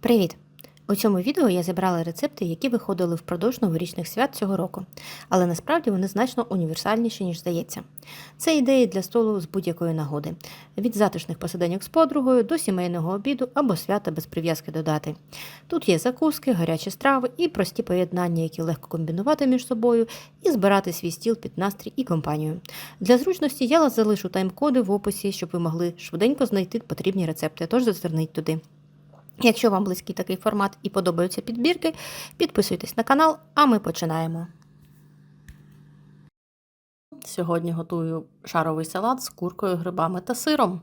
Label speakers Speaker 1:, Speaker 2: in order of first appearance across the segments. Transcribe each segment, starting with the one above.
Speaker 1: Привіт! У цьому відео я зібрала рецепти, які виходили впродовж новорічних свят цього року, але насправді вони значно універсальніші, ніж здається. Це ідеї для столу з будь-якої нагоди: від затишних посиденьок з подругою до сімейного обіду або свята без прив'язки до дати. Тут є закуски, гарячі страви і прості поєднання, які легко комбінувати між собою і збирати свій стіл під настрій і компанію. Для зручності я залишу тайм-коди в описі, щоб ви могли швиденько знайти потрібні рецепти, тож зазирніть туди. Якщо вам близький такий формат і подобаються підбірки, підписуйтесь на канал, а ми починаємо. Сьогодні готую шаровий салат з куркою, грибами та сиром.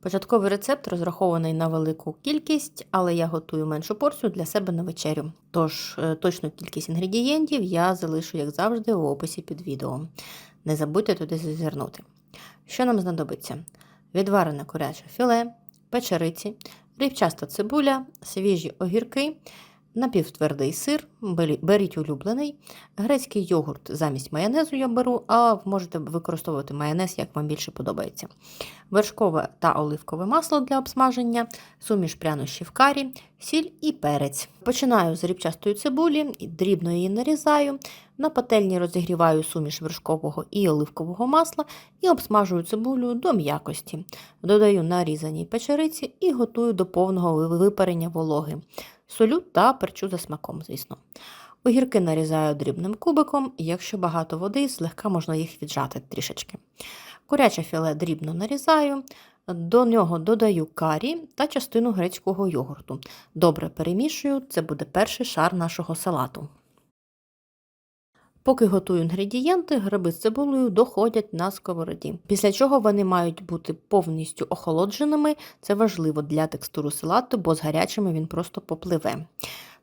Speaker 1: Початковий рецепт розрахований на велику кількість, але я готую меншу порцію для себе на вечерю. Тож е, точну кількість інгредієнтів я залишу, як завжди, у описі під відео. Не забудьте туди зазирнути. Що нам знадобиться? Відварене куряче філе, печериці, рівчаста цибуля, свіжі огірки, напівтвердий сир, беріть улюблений, грецький йогурт замість майонезу я беру, а можете використовувати майонез, як вам більше подобається. Вершкове та оливкове масло для обсмаження, суміш прянощів карі, сіль і перець. Починаю з рівчастої цибулі, дрібно її нарізаю. На пательні розігріваю суміш вершкового і оливкового масла і обсмажую цибулю до м'якості. Додаю нарізані печериці і готую до повного випарення вологи. Солю та перчу за смаком, звісно. Огірки нарізаю дрібним кубиком, якщо багато води, злегка можна їх віджати трішечки. Куряче філе дрібно нарізаю, до нього додаю карі та частину грецького йогурту. Добре перемішую, це буде перший шар нашого салату. Поки готую інгредієнти, гриби з цибулею доходять на сковороді. Після чого вони мають бути повністю охолодженими. Це важливо для текстури салату, бо з гарячими він просто попливе.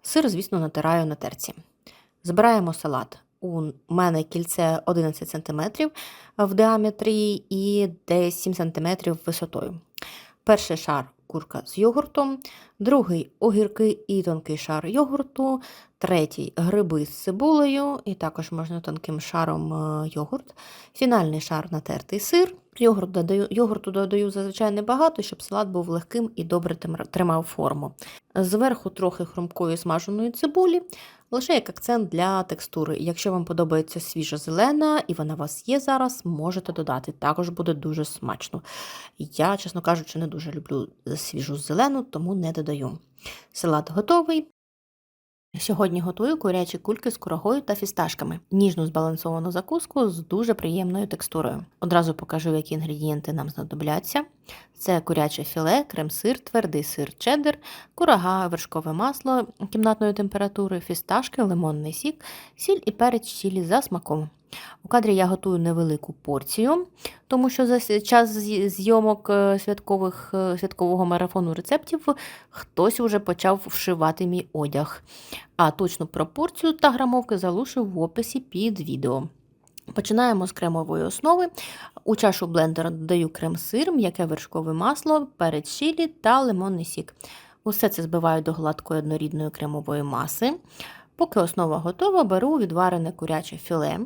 Speaker 1: Сир, звісно, натираю на терці. Збираємо салат. У мене кільце 11 см в діаметрі і десь 7 см висотою. Перший шар курка з йогуртом, другий огірки і тонкий шар йогурту, третій гриби з цибулею, і також можна тонким шаром йогурт, фінальний шар натертий сир. Йогурт додаю, Йогурту додаю зазвичай небагато, щоб салат був легким і добре тримав форму. Зверху трохи хрумкої смаженої цибулі, лише як акцент для текстури. Якщо вам подобається свіжа зелена і вона у вас є зараз, можете додати. Також буде дуже смачно. Я, чесно кажучи, не дуже люблю свіжу зелену, тому не додаю. Салат готовий. Сьогодні готую курячі кульки з курагою та фісташками, ніжну збалансовану закуску з дуже приємною текстурою. Одразу покажу, які інгредієнти нам знадобляться. Це куряче філе, крем-сир, твердий сир чеддер, курага, вершкове масло кімнатної температури, фісташки, лимонний сік, сіль і перець чилі за смаком. У кадрі я готую невелику порцію, тому що за час зйомок е, святкових, е, святкового марафону рецептів хтось вже почав вшивати мій одяг. А точну пропорцію та грамовки залишу в описі під відео. Починаємо з кремової основи. У чашу блендера додаю крем-сир, м'яке вершкове масло, перець чилі та лимонний сік. Усе це збиваю до гладкої однорідної кремової маси. Поки основа готова, беру відварене куряче філе,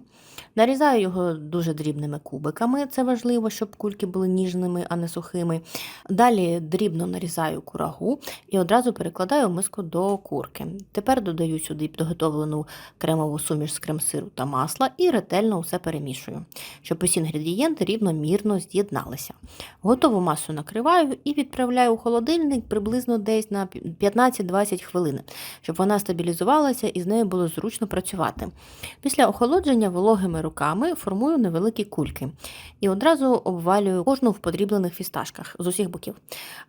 Speaker 1: нарізаю його дуже дрібними кубиками, це важливо, щоб кульки були ніжними, а не сухими. Далі дрібно нарізаю курагу і одразу перекладаю миску до курки. Тепер додаю сюди підготовлену кремову суміш з крем-сиру та масла і ретельно усе перемішую, щоб усі інгредієнти рівномірно з'єдналися. Готову масу накриваю і відправляю у холодильник приблизно десь на 15-20 хвилин, щоб вона стабілізувалася і з нею було зручно працювати. Після охолодження вологими руками формую невеликі кульки і одразу обвалюю кожну в подріблених фісташках з усіх боків.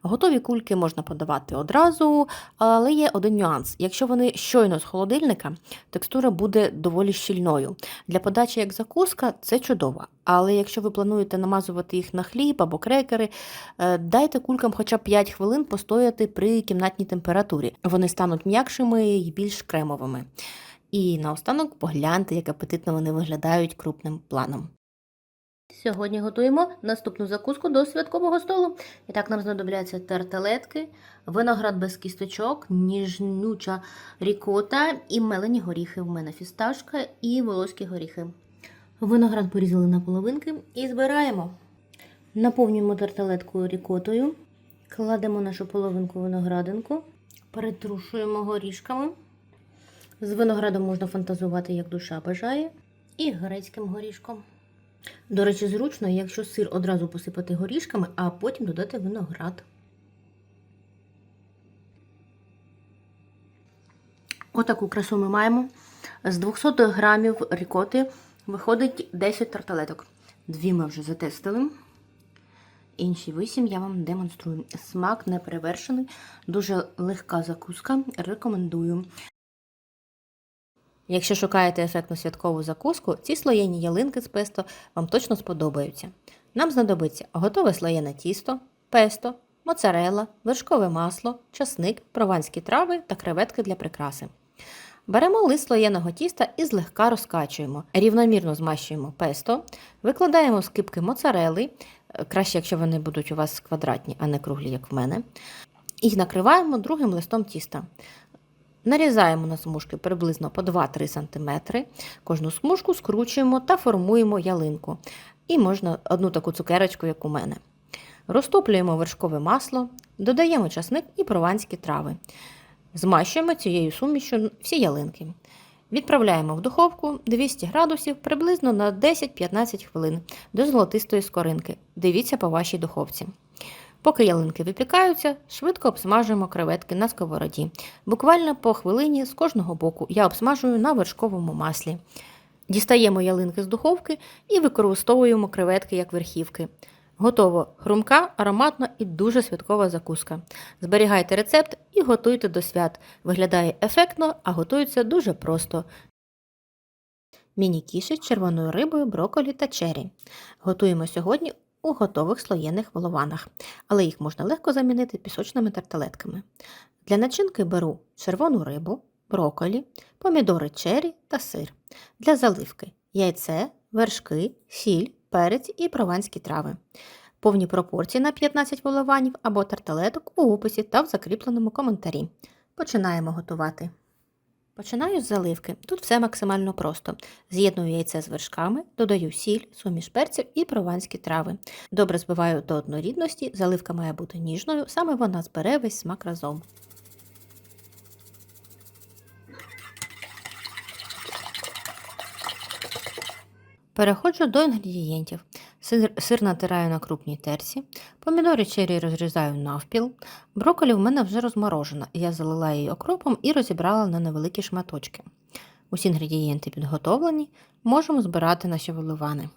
Speaker 1: Готові кульки можна подавати одразу, але є один нюанс. Якщо вони щойно з холодильника, текстура буде доволі щільною. Для подачі як закуска це чудово. Але якщо ви плануєте намазувати їх на хліб або крекери, е, дайте кулькам хоча б 5 хвилин постояти при кімнатній температурі. Вони стануть м'якшими і більш кремовими. І наостанок погляньте, як апетитно вони виглядають крупним планом. Сьогодні готуємо наступну закуску до святкового столу. І так нам знадобляться тарталетки, виноград без кісточок, ніжнюча рікота і мелені горіхи. В мене фісташка і волоські горіхи. Виноград порізали на половинки і збираємо. Наповнюємо тарталеткою рікотою, кладемо нашу половинку виноградинку, Перетрушуємо горішками. З виноградом можна фантазувати, як душа бажає, і грецьким горішком. До речі, зручно, якщо сир одразу посипати горішками, а потім додати виноград. Отаку красу ми маємо. З 200 грамів рікоти виходить 10 тарталеток. Дві ми вже затестили. Інші 8 я вам демонструю. Смак не перевершений, дуже легка закуска. Рекомендую. Якщо шукаєте ефектну святкову закуску, ці слоєні ялинки з песто вам точно сподобаються. Нам знадобиться готове слоєне тісто, песто, моцарелла, вершкове масло, часник, прованські трави та креветки для прикраси. Беремо лист слоєного тіста і злегка розкачуємо. Рівномірно змащуємо песто, викладаємо скипки моцарели, е, краще, якщо вони будуть у вас квадратні, а не круглі, як в мене. І накриваємо другим листом тіста. Нарізаємо на смужки приблизно по 2-3 см. Кожну смужку скручуємо та формуємо ялинку. І можна одну таку цукерочку, як у мене. Розтоплюємо вершкове масло, додаємо часник і прованські трави. Змащуємо цією сумішю всі ялинки. Відправляємо в духовку 200 градусів приблизно на 10-15 хвилин до золотистої скоринки. Дивіться по вашій духовці. Поки ялинки випікаються, швидко обсмажуємо креветки на сковороді. Буквально по хвилині з кожного боку я обсмажую на вершковому маслі. Дістаємо ялинки з духовки і використовуємо креветки як верхівки. Готово хрумка, ароматна і дуже святкова закуска. Зберігайте рецепт і готуйте до свят. Виглядає ефектно, а готується дуже просто. Міні-кіші з червоною рибою, брокколі та чері. Готуємо сьогодні у готових слоєних волованах, але їх можна легко замінити пісочними тарталетками. Для начинки беру червону рибу, брокколі, помідори чері та сир. Для заливки яйце, вершки, сіль, перець і прованські трави. Повні пропорції на 15 волованів або тарталеток у описі та в закріпленому коментарі. Починаємо готувати. Починаю з заливки. Тут все максимально просто. З'єдную яйце з вершками, додаю сіль, суміш перців і прованські трави. Добре збиваю до однорідності, заливка має бути ніжною, саме вона збере весь смак разом. Переходжу до інгредієнтів. Сир, сир натираю на крупній терці, помідори черрі розрізаю навпіл, брокколі в мене вже розморожена, я залила її окропом і розібрала на невеликі шматочки. Усі інгредієнти підготовлені, можемо збирати наші виливани.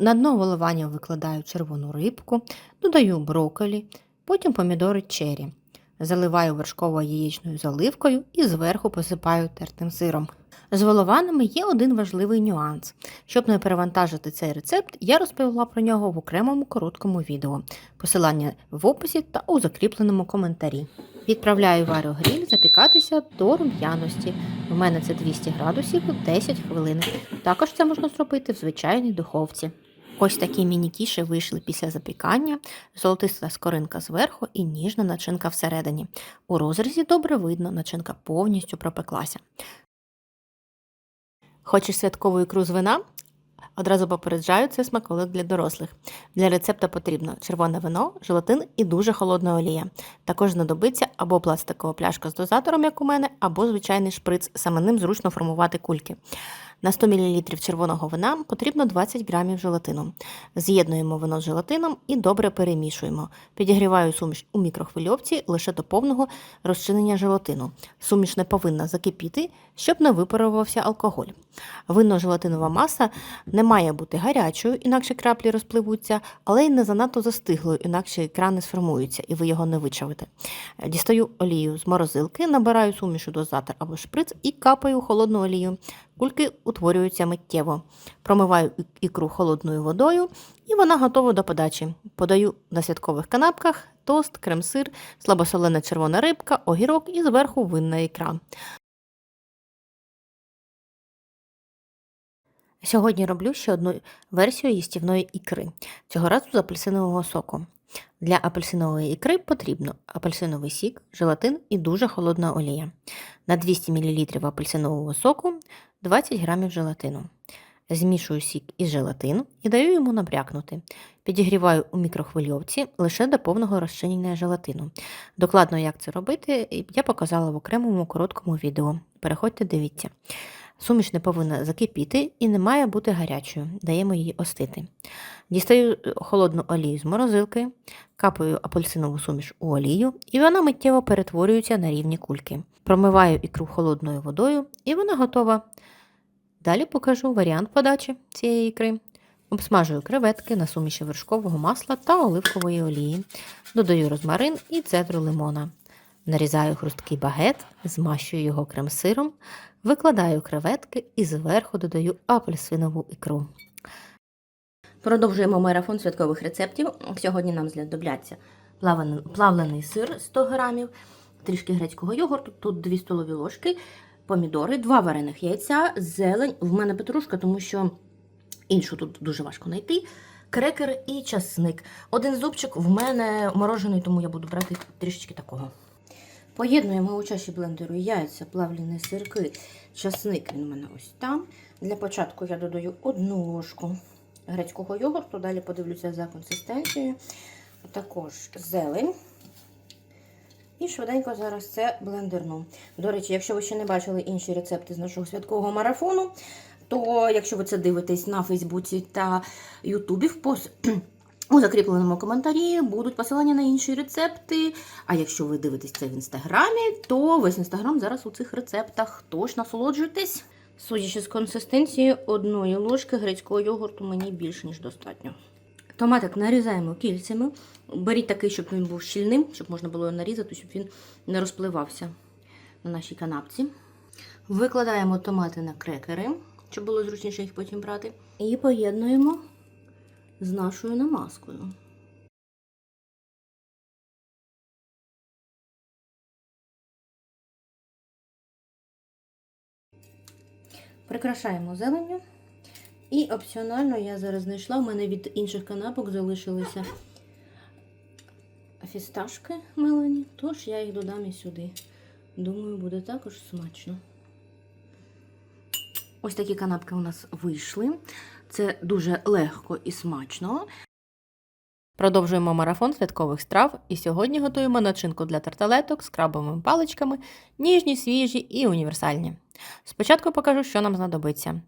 Speaker 1: На дно, виливання викладаю червону рибку, додаю брокколі, потім помідори черрі. Заливаю вершково яєчною заливкою і зверху посипаю тертим сиром. З волованами є один важливий нюанс. Щоб не перевантажити цей рецепт, я розповіла про нього в окремому короткому відео. Посилання в описі та у закріпленому коментарі. Відправляю варю гріль запікатися до рум'яності. У мене це 200 градусів 10 хвилин. Також це можна зробити в звичайній духовці. Ось такі міні-кіші вийшли після запікання, золотиста скоринка зверху і ніжна начинка всередині. У розрізі добре видно, начинка повністю пропеклася. Хочеш святкову ікру з вина? Одразу попереджаю, це смаколик для дорослих. Для рецепта потрібно червоне вино, желатин і дуже холодна олія. Також знадобиться або пластикова пляшка з дозатором, як у мене, або звичайний шприц, саме ним зручно формувати кульки. На 100 мл червоного вина потрібно 20 г желатину. З'єднуємо вино з желатином і добре перемішуємо. Підігріваю суміш у мікрохвильовці лише до повного розчинення желатину. Суміш не повинна закипіти, щоб не випарувався алкоголь. Винно-желатинова маса не має бути гарячою, інакше краплі розпливуться, але й не занадто застиглою, інакше екрани сформуються і ви його не вичавите. Дістаю олію з морозилки, набираю суміш у дозатор або шприц і капаю холодну олію. Кульки утворюються миттєво. Промиваю ікру холодною водою, і вона готова до подачі. Подаю на святкових канапках, тост, крем-сир, слабосолена червона рибка, огірок і зверху винна ікра. Сьогодні роблю ще одну версію їстівної ікри, цього разу з апельсинового соку. Для апельсинової ікри потрібно апельсиновий сік, желатин і дуже холодна олія. На 200 мл апельсинового соку 20 г желатину. Змішую сік із желатин і даю йому набрякнути. Підігріваю у мікрохвильовці лише до повного розчинення желатину. Докладно, як це робити, я показала в окремому короткому відео. Переходьте, дивіться. Суміш не повинна закипіти і не має бути гарячою, даємо її остити. Дістаю холодну олію з морозилки, капаю апельсинову суміш у олію, і вона миттєво перетворюється на рівні кульки. Промиваю ікру холодною водою, і вона готова. Далі покажу варіант подачі цієї ікри. Обсмажую креветки на суміші вершкового масла та оливкової олії. Додаю розмарин і цедру лимона. Нарізаю хрусткий багет, змащую його крем-сиром, викладаю креветки і зверху додаю апельсинову ікру. Продовжуємо марафон святкових рецептів. Сьогодні нам знадобляться плавлений сир 100 грамів, трішки грецького йогурту, тут 2 столові ложки, помідори, 2 варених яйця, зелень. В мене петрушка, тому що іншу тут дуже важко знайти. Крекер і часник. Один зубчик в мене морожений, тому я буду брати трішечки такого. Поєднуємо у чаші блендеру яйця, плавлені сирки, часник він у мене ось там. Для початку я додаю одну ложку грецького йогурту, далі подивлюся за консистенцією. Також зелень. І швиденько зараз це блендерну. До речі, якщо ви ще не бачили інші рецепти з нашого святкового марафону, то якщо ви це дивитесь на Фейсбуці та Ютубі, в пост... у закріпленому коментарі будуть посилання на інші рецепти. А якщо ви дивитесь це в інстаграмі, то весь інстаграм зараз у цих рецептах. Тож насолоджуйтесь. Судячи з консистенції одної ложки грецького йогурту мені більше, ніж достатньо. Томатик нарізаємо кільцями. Беріть такий, щоб він був щільним, щоб можна було його нарізати, щоб він не розпливався на нашій канапці. Викладаємо томати на крекери, щоб було зручніше їх потім брати. І поєднуємо з нашою намазкою. Прикрашаємо зеленню. І опціонально я зараз знайшла, у мене від інших канапок залишилися фісташки мелені, тож я їх додам і сюди. Думаю, буде також смачно. Ось такі канапки у нас вийшли. Це дуже легко і смачно. Продовжуємо марафон святкових страв і сьогодні готуємо начинку для тарталеток з крабовими паличками, ніжні, свіжі і універсальні. Спочатку покажу, що нам знадобиться.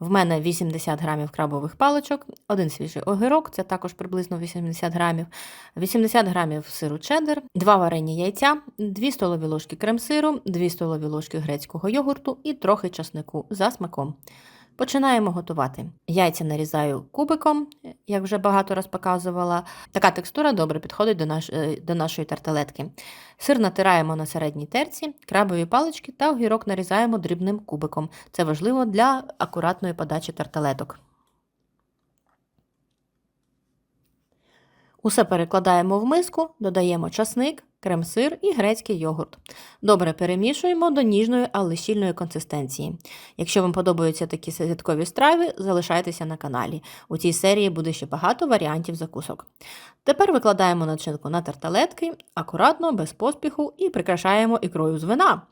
Speaker 1: В мене 80 грамів крабових паличок, один свіжий огірок, це також приблизно 80 грамів, 80 грамів сиру чеддер, 2 варені яйця, 2 столові ложки крем-сиру, 2 столові ложки грецького йогурту і трохи часнику за смаком. Починаємо готувати. Яйця нарізаю кубиком, як вже багато раз показувала. Така текстура добре підходить до, наш, е, до нашої тарталетки. Сир натираємо на середній терці, крабові палички та огірок нарізаємо дрібним кубиком. Це важливо для акуратної подачі тарталеток. Усе перекладаємо в миску, додаємо часник, крем-сир і грецький йогурт. Добре перемішуємо до ніжної, але щільної консистенції. Якщо вам подобаються такі святкові страви, залишайтеся на каналі. У цій серії буде ще багато варіантів закусок. Тепер викладаємо начинку на тарталетки, акуратно, без поспіху і прикрашаємо ікрою з вина.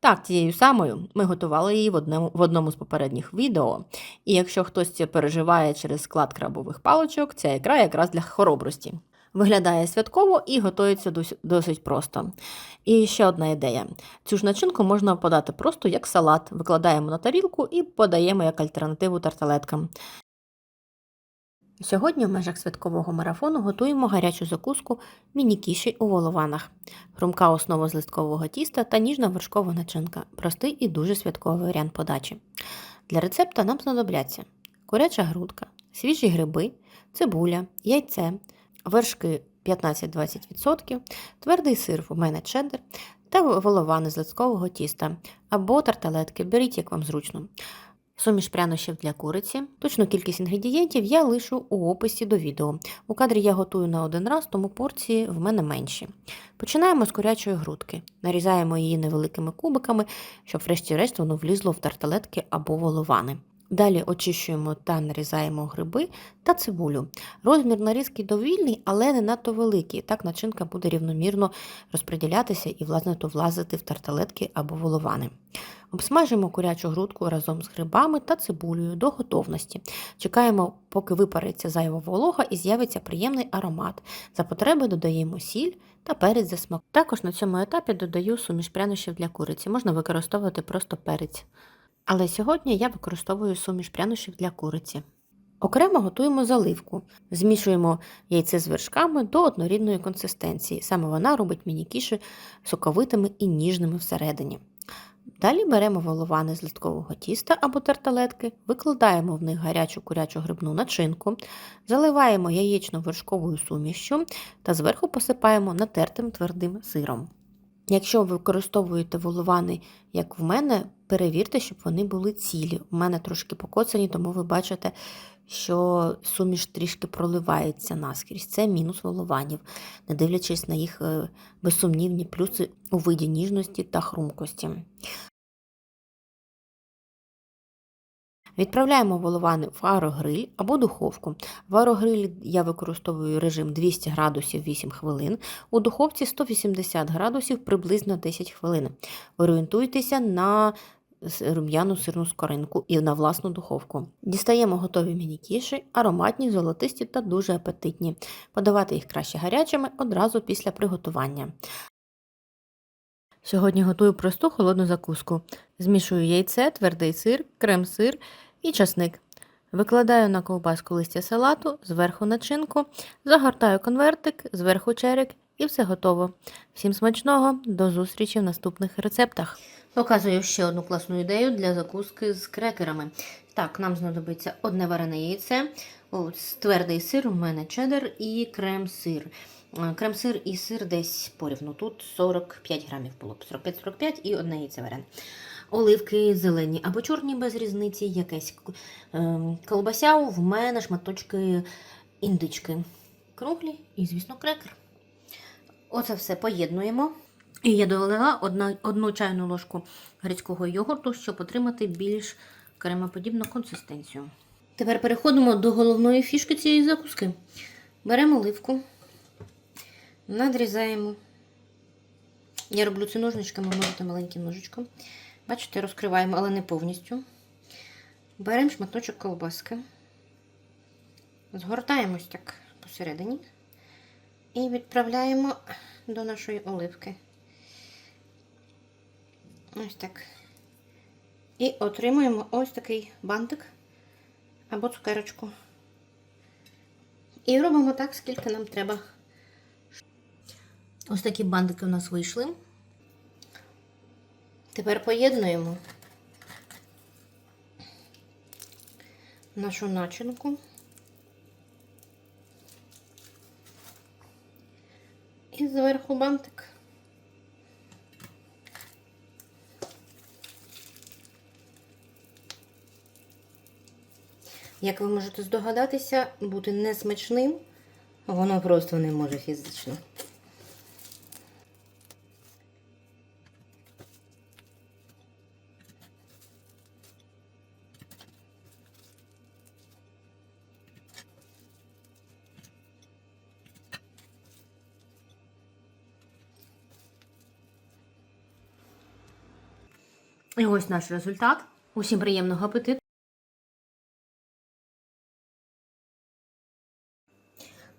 Speaker 1: Так, тією самою ми готували її в одному в одному з попередніх відео. І якщо хтось це переживає через склад крабових паличок, ця ікра якраз для хоробрості. Виглядає святково і готується досить просто. І ще одна ідея: цю ж начинку можна подати просто як салат. Викладаємо на тарілку і подаємо як альтернативу тарталеткам. Сьогодні в межах святкового марафону готуємо гарячу закуску міні-кіші у волованах, хрумка основа з листкового тіста та ніжна вершкова начинка, простий і дуже святковий варіант подачі. Для рецепта нам знадобляться куряча грудка, свіжі гриби, цибуля, яйце, вершки 15-20%, твердий сир у мене чеддер та воловани з листкового тіста або тарталетки, беріть як вам зручно. Суміш прянощів для куриці. Точну кількість інгредієнтів я лишу у описі до відео. У кадрі я готую на один раз, тому порції в мене менші. Починаємо з курячої грудки. Нарізаємо її невеликими кубиками, щоб врешті-решт воно влізло в тарталетки або воловани. Далі очищуємо та нарізаємо гриби та цибулю. Розмір нарізки довільний, але не надто великий. Так начинка буде рівномірно розподілятися і власне то влазити в тарталетки або воловани. Обсмажимо курячу грудку разом з грибами та цибулею до готовності. Чекаємо, поки випариться зайва волога і з'явиться приємний аромат. За потреби додаємо сіль та перець за смак. Також на цьому етапі додаю суміш прянощів для куриці. Можна використовувати просто перець. Але сьогодні я використовую суміш прянощів для куриці. Окремо готуємо заливку. Змішуємо яйце з вершками до однорідної консистенції. Саме вона робить міні-кіші соковитими і ніжними всередині. Далі беремо воловани з листкового тіста або тарталетки, викладаємо в них гарячу курячу грибну начинку, заливаємо яєчно-вершковою сумішшю та зверху посипаємо натертим твердим сиром. Якщо ви використовуєте воловани, як в мене, перевірте, щоб вони були цілі. У мене трошки покоцані, тому ви бачите, що суміш трішки проливається наскрізь. Це мінус волованів, не дивлячись на їх е, безсумнівні плюси у виді ніжності та хрумкості. Відправляємо воловани в аерогриль або духовку. В аерогрилі я використовую режим 200 градусів 8 хвилин, у духовці 180 градусів приблизно 10 хвилин. Орієнтуйтеся на рум'яну сирну скоринку і на власну духовку. Дістаємо готові міні-кіші, ароматні, золотисті та дуже апетитні. Подавати їх краще гарячими одразу після приготування. Сьогодні готую просту холодну закуску. Змішую яйце, твердий сир, крем-сир і часник. Викладаю на ковбаску листя салату, зверху начинку, загортаю конвертик, зверху черик і все готово. Всім смачного, до зустрічі в наступних рецептах. Показую ще одну класну ідею для закуски з крекерами. Так, нам знадобиться одне варене яйце, ось твердий сир, у мене чеддер і крем-сир. Е, Крем-сир і сир десь порівну. Тут 45 грамів було б 45-45 і одне яйце варене. Оливки зелені або чорні без різниці, якесь ем, колбася, в мене шматочки індички. Круглі і, звісно, крекер. Оце все поєднуємо. І я долила одна, одну чайну ложку грецького йогурту, щоб отримати більш кремоподібну консистенцію. Тепер переходимо до головної фішки цієї закуски. Беремо оливку, надрізаємо. Я роблю це ножничками, можете маленьким ножичком. Бачите, розкриваємо, але не повністю. Беремо шматочок колбаски, згортаємо ось так посередині і відправляємо до нашої оливки. Ось так. І отримуємо ось такий бантик або цукерочку. І робимо так, скільки нам треба. Ось такі бантики у нас вийшли. Тепер поєднуємо нашу начинку. І зверху бантик. Як ви можете здогадатися, бути несмачним воно просто не може фізично. І ось наш результат. Усім приємного апетиту.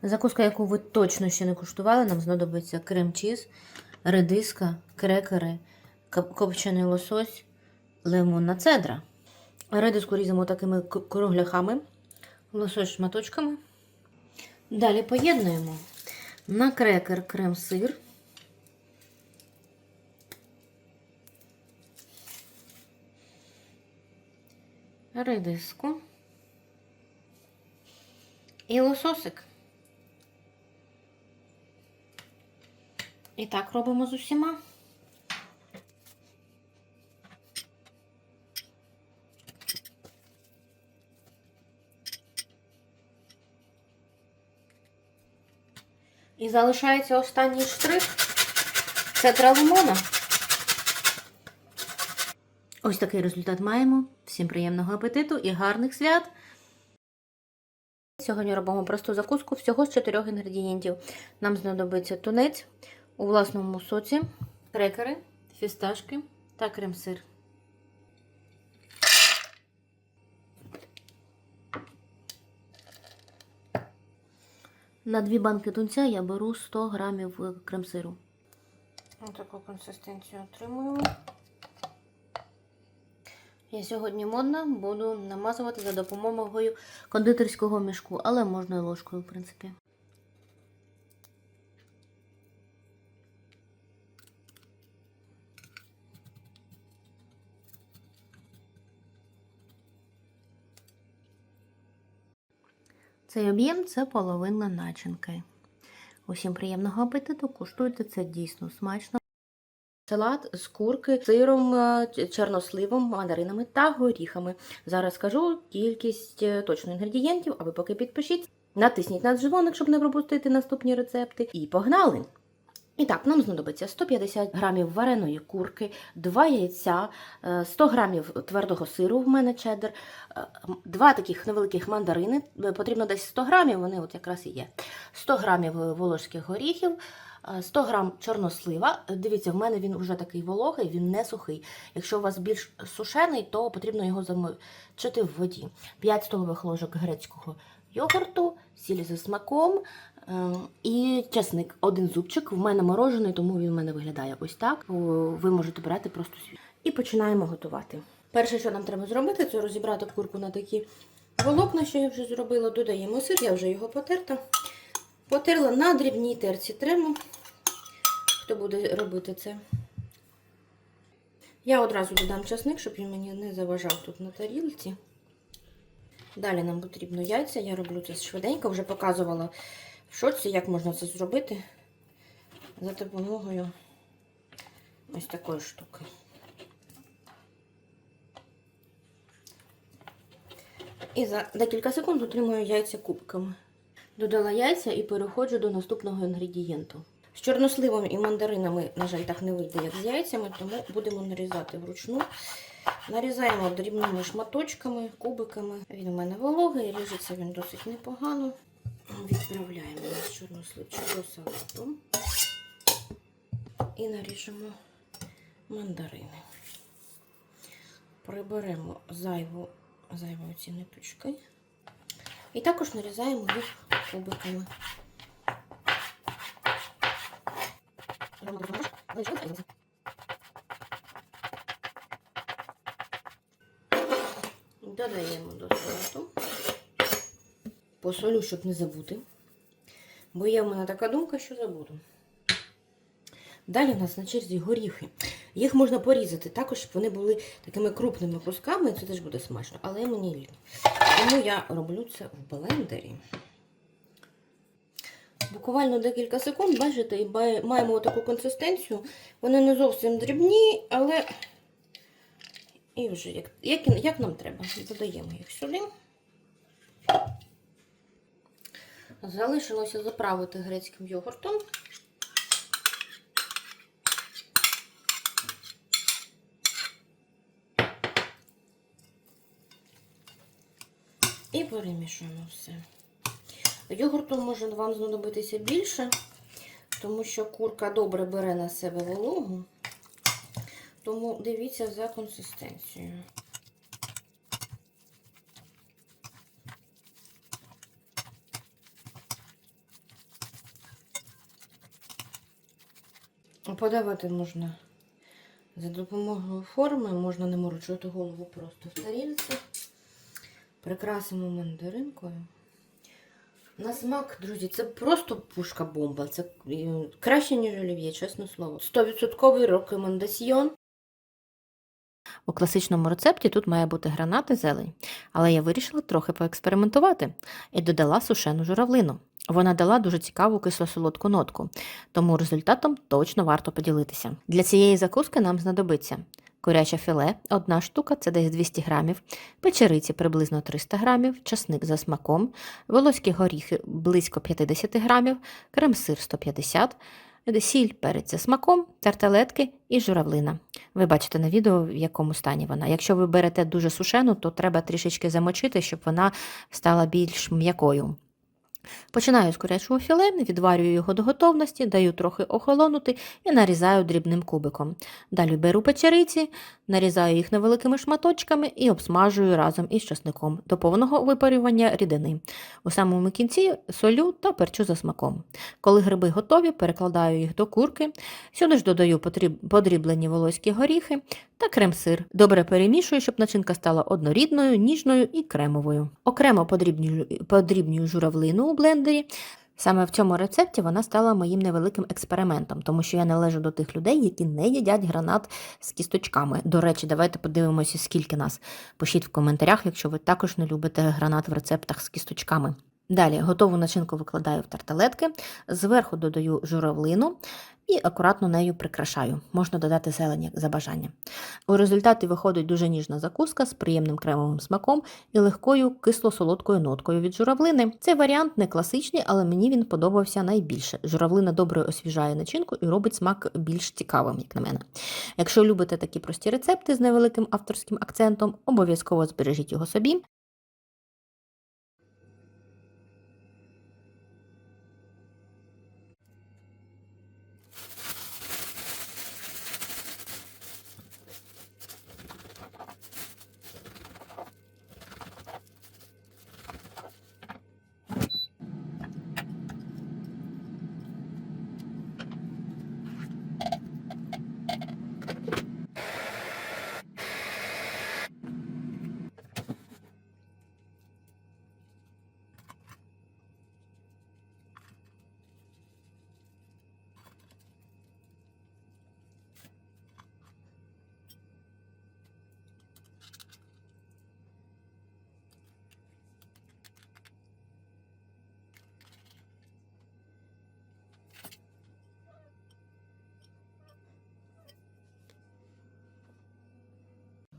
Speaker 1: Закуска, яку ви точно ще не куштували, нам знадобиться крем-чіз, редиска, крекери, копчений лосось, лимонна цедра. Редиску різемо такими кругляхами, лосось шматочками. Далі поєднуємо на крекер крем-сир. Редиску і лососик. І так робимо з усіма. І залишається останній штрих. Цедра лимона. Ось такий результат маємо. Всім приємного апетиту і гарних свят! Сьогодні робимо просту закуску всього з чотирьох інгредієнтів. Нам знадобиться тунець у власному соці, крекери, фісташки та крем-сир. На дві банки тунця я беру 100 грамів крем-сиру.
Speaker 2: Ось таку консистенцію отримуємо.
Speaker 1: Я сьогодні модна, буду намазувати за допомогою кондитерського мішку, але можна і ложкою, в принципі. Цей об'єм це половина начинки. Усім приємного апетиту, куштуйте це дійсно смачно. Салат з курки, сиром, е, чорносливом, мандаринами та горіхами. Зараз скажу кількість точних точно інгредієнтів, а ви поки підпишіть. Натисніть на дзвоник, щоб не пропустити наступні рецепти. І погнали! І так, нам знадобиться 150 грамів вареної курки, 2 яйця, е, 100 грамів твердого сиру, в мене чеддер, е, два таких невеликих мандарини, е, потрібно десь 100 грамів, вони от якраз і є. 100 грамів е, волошських горіхів, е, 100 грам чорнослива. Е, Дивіться, в мене він вже такий вологий, він не сухий. Якщо у вас більш сушений, то потрібно його замочити в воді. 5 столових ложок грецького йогурту, сіль за смаком е, і чесник. Один зубчик. В мене морожений, тому він в мене виглядає ось так. Ви можете брати просто свій. І починаємо готувати. Перше, що нам треба зробити, це розібрати курку на такі волокна, що я вже зробила. Додаємо сир, я вже його потерта. Потерла на дрібній терці трему. Хто буде робити це? Я одразу додам часник, щоб він мені не заважав тут на тарілці. Далі нам потрібно яйця. Я роблю це швиденько, вже показувала шоці, як можна це зробити за допомогою ось такої штуки. І за декілька секунд отримую яйця кубками. Додала яйця і переходжу до наступного інгредієнту. З чорносливом і мандаринами, на жаль, так не вийде, як з яйцями, тому будемо нарізати вручну. Нарізаємо дрібними шматочками, кубиками. Він у мене вологий, ріжеться він досить непогано. Відправляємо наш чорносливчик до салату і наріжемо мандарини. Приберемо зайву, зайву ці ниточки. І також нарізаємо їх кубиками. Додаємо до салату. Посолю, щоб не забути. Бо є в мене така думка, що забуду. Далі в нас на черзі горіхи. Їх можна порізати також, щоб вони були такими крупними кусками, це теж буде смачно, але мені лінь. Тому я роблю це в блендері. Буквально декілька секунд, бачите, і маємо таку консистенцію. Вони не зовсім дрібні, але і вже як, як, як нам треба. Додаємо їх сюди. Залишилося заправити грецьким йогуртом. І перемішуємо все. Йогурту може вам знадобитися більше, тому що курка добре бере на себе вологу. Тому дивіться за консистенцією. Подавати можна за допомогою форми, можна не морочити голову просто в тарілці. Прикрасимо мандаринкою. На смак, друзі, це просто пушка-бомба. Це е, краще, ніж олів'є, чесне слово. 100% рекомендаціон. У класичному рецепті тут має бути гранат і зелень, але я вирішила трохи поекспериментувати і додала сушену журавлину. Вона дала дуже цікаву кисло-солодку нотку, тому результатом точно варто поділитися. Для цієї закуски нам знадобиться куряче філе, одна штука це десь 200 грамів, печериці приблизно 300 грамів, часник за смаком, волоські горіхи близько 50 грамів, крем-сир 150 сіль, перець смаком, тарталетки і журавлина. Ви бачите на відео, в якому стані вона. Якщо ви берете дуже сушену, то треба трішечки замочити, щоб вона стала більш м'якою. Починаю з курячого філе, відварюю його до готовності, даю трохи охолонути і нарізаю дрібним кубиком. Далі беру печериці, нарізаю їх невеликими шматочками і обсмажую разом із часником до повного випарювання рідини. У самому кінці солю та перчу за смаком. Коли гриби готові, перекладаю їх до курки. Сюди ж додаю подріблені волоські горіхи та крем-сир. Добре перемішую, щоб начинка стала однорідною, ніжною і кремовою. Окремо подрібнюю, подрібнюю журавлину блендері. Саме в цьому рецепті вона стала моїм невеликим експериментом, тому що я належу до тих людей, які не їдять гранат з кісточками. До речі, давайте подивимося, скільки нас. Пишіть в коментарях, якщо ви також не любите гранат в рецептах з кісточками. Далі готову начинку викладаю в тарталетки, зверху додаю журавлину і акуратно нею прикрашаю. Можна додати зелень як за бажанням. У результаті виходить дуже ніжна закуска з приємним кремовим смаком і легкою кисло-солодкою ноткою від журавлини. Цей варіант не класичний, але мені він подобався найбільше. Журавлина добре освіжає начинку і робить смак більш цікавим, як на мене. Якщо любите такі прості рецепти з невеликим авторським акцентом, обов'язково збережіть його собі.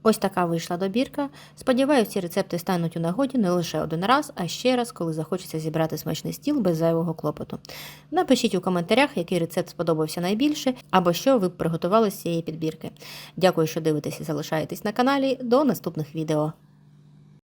Speaker 1: Ось така вийшла добірка. Сподіваюся, ці рецепти стануть у нагоді не лише один раз, а ще раз, коли захочеться зібрати смачний стіл без зайвого клопоту. Напишіть у коментарях, який рецепт сподобався найбільше, або що ви б приготували з цієї підбірки. Дякую, що дивитесь і залишаєтесь на каналі. До наступних відео.